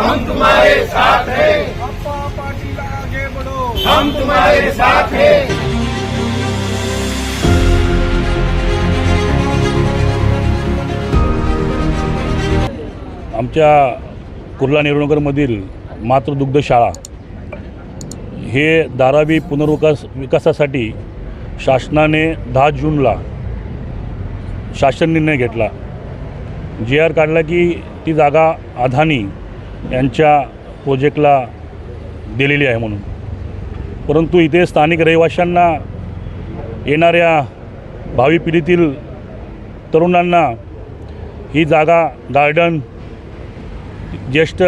हम तुम्हारे साथ हैं। अप्पा पाटिल आगे बढ़ो। हम तुम्हारे साथ हैं। आमच्या कुर्ला नेहरूनगरमधील मातृदुग्ध शाळा हे धारावी पुनर्विकास विकासासाठी शासनाने दहा जूनला शासन निर्णय घेतला. जी आर काढला की ती जागा अदानी यांच्या प्रोजेक्टला दिलेली आहे म्हणून. परंतु इथे स्थानिक रहिवाशांना येणाऱ्या भावी पिढीतील तरुणांना ही जागा गार्डन ज्येष्ठ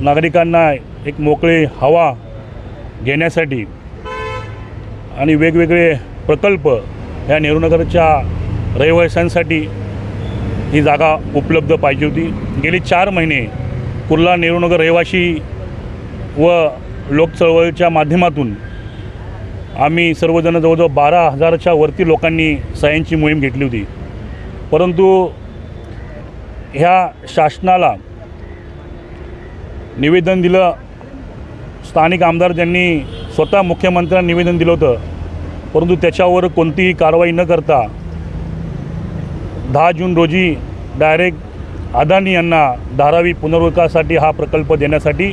नागरिकांना एक मोकळी हवा घेण्यासाठी आणि वेगवेगळे प्रकल्प ह्या नेहरूनगरच्या रहिवाशांसाठी ही जागा उपलब्ध पाहिजे होती. गेली चार महिने कुर्ला नेहरूनगर रहिवाशी व लोकचळवळीच्या माध्यमातून आम्ही सर्वजण जवळजवळ बारा हजारच्या वरती लोकांनी सह्यांची मोहीम घेतली होती. परंतु ह्या शासनाला निवेदन दिलं स्थानिक आमदार ज्यांनी स्वतः मुख्यमंत्र्यांना निवेदन दिलं होतं परंतु त्याच्यावर कोणतीही कारवाई न करता दहा जून रोजी डायरेक्ट अदानी यांना धारावी पुनर्विकासाठी हा प्रकल्प देण्यासाठी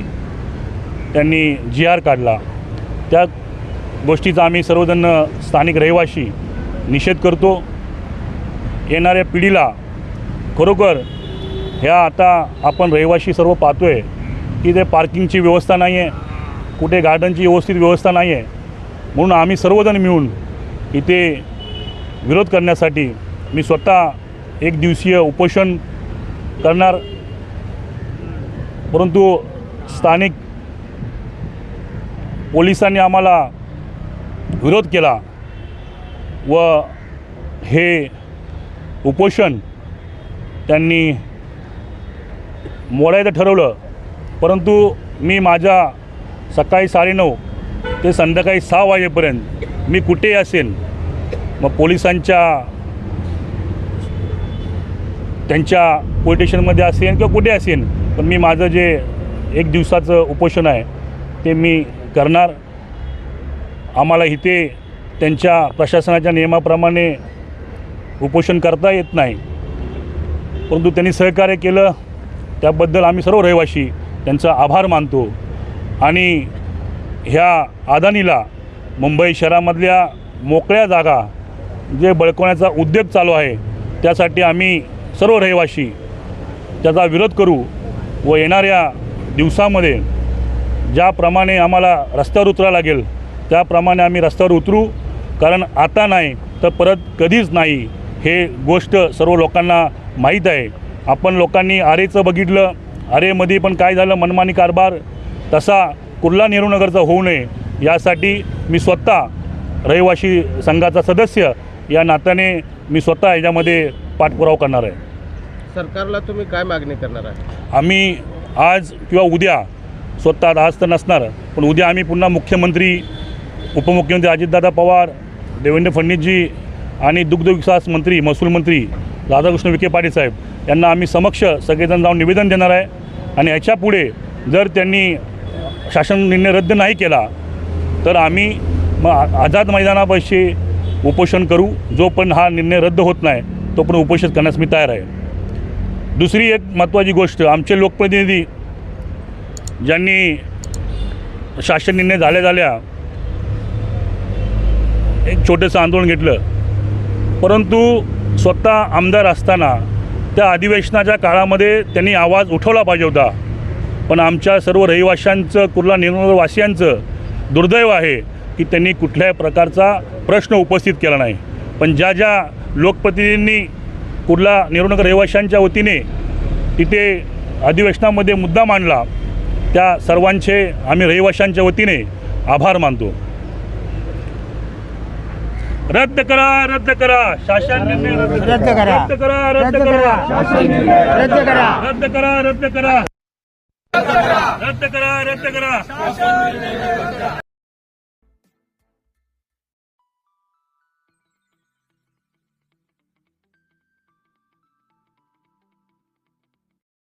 त्यांनी जी आर काढला. त्या गोष्टीचा आम्ही सर्वजण स्थानिक रहिवाशी निषेध करतो. येणाऱ्या पिढीला खरोखर ह्या आता आपण रहिवाशी सर्व पाहतो आहे की ते पार्किंगची व्यवस्था नाही आहे कुठे गार्डनची व्यवस्थित व्यवस्था नाही आहे म्हणून आम्ही सर्वजण मिळून इथे विरोध करण्यासाठी मी स्वतः एक दिवसीय उपोषण करणार. परंतु स्थानिक पोलिसांनी आम्हाला विरोध केला व हे उपोषण त्यांनी मोडायचं ठरवलं. परंतु मी माझ्या सकाळी साडेनऊ ते संध्याकाळी सहा वाजेपर्यंत मी कुठेही असेन मग पोलिसांच्या त्यांच्या पोलीस स्टेशनमध्ये असेल किंवा कुठे असेल पण मी माझं जे एक दिवसाचं उपोषण आहे ते मी करणार. आम्हाला इथे त्यांच्या प्रशासनाच्या नियमाप्रमाणे उपोषण करता येत नाही. परंतु त्यांनी सहकार्य केलं त्याबद्दल आम्ही सर्व रहिवाशी त्यांचा आभार मानतो. आणि ह्या अदानीला मुंबई शहरामधल्या मोकळ्या जागा जे बळकवण्याचा उद्योग चालू आहे त्यासाठी आम्ही सर्व रहिवाशी त्याचा विरोध करू व येणाऱ्या दिवसामध्ये ज्याप्रमाणे आम्हाला रस्त्यावर उतरावं लागेल त्याप्रमाणे आम्ही रस्त्यावर उतरू. कारण आता नाही तर परत कधीच नाही. हे गोष्ट सर्व लोकांना माहीत आहे. आपण लोकांनी आरेचं बघितलं. आरेमध्ये पण काय झालं? मनमानी कारभार. तसा कुर्ला नेहरूनगरचा होऊ नये. यासाठी मी स्वतः रहिवाशी संघाचा सदस्य. या नात्याने मी स्वतः याच्यामध्ये पाठपुरावा करणार आहे. सरकारला तुम्ही काय मागणी करणार आहे आम्ही आज किंवा उद्या स्वतः आज तर नसणार पण उद्या आम्ही पुन्हा मुख्यमंत्री उपमुख्यमंत्री अजितदादा पवार देवेंद्र फडणवीसजी आणि दुग्धविकास मंत्री महसूल मंत्री राधाकृष्ण विखे पाटील साहेब यांना आम्ही समक्ष सगळेजण जाऊन निवेदन देणार आहे. आणि ह्याच्यापुढे जर त्यांनी शासन निर्णय रद्द नाही केला तर आम्ही मग आझाद मैदानापाशी उपोषण करू जो पण हा निर्णय रद्द होत नाही तो पण उपोषण करण्यास मी तयार आहे. दुसरी एक महत्त्वाची गोष्ट आमचे लोकप्रतिनिधी ज्यांनी शासन निर्णय झाल्या झाल्या एक छोटंसं आंदोलन घेतलं. परंतु स्वतः आमदार असताना त्या अधिवेशनाच्या काळामध्ये त्यांनी आवाज उठवला पाहिजे होता. पण आमच्या सर्व रहिवाशांचं कुर्ला निर्मलवासियांचं दुर्दैव आहे की त्यांनी कुठल्याही प्रकारचा प्रश्न उपस्थित केला नाही. पण ज्या ज्या लोकप्रतिनिधींनी कुर्ला निवडणूक रहिवाशांच्या वतीने तिथे अधिवेशनामध्ये मुद्दा मांडला. त्या सर्वांचे आम्ही रहिवाशांच्या वतीने आभार मानतो. रद्द करा रद्द करा. शासन निर्णय रद्द करा. रद्द करा. रद्द करा करा. रद्द करा. रद्द करा रद्द करा. रद्द करा रद्द करा.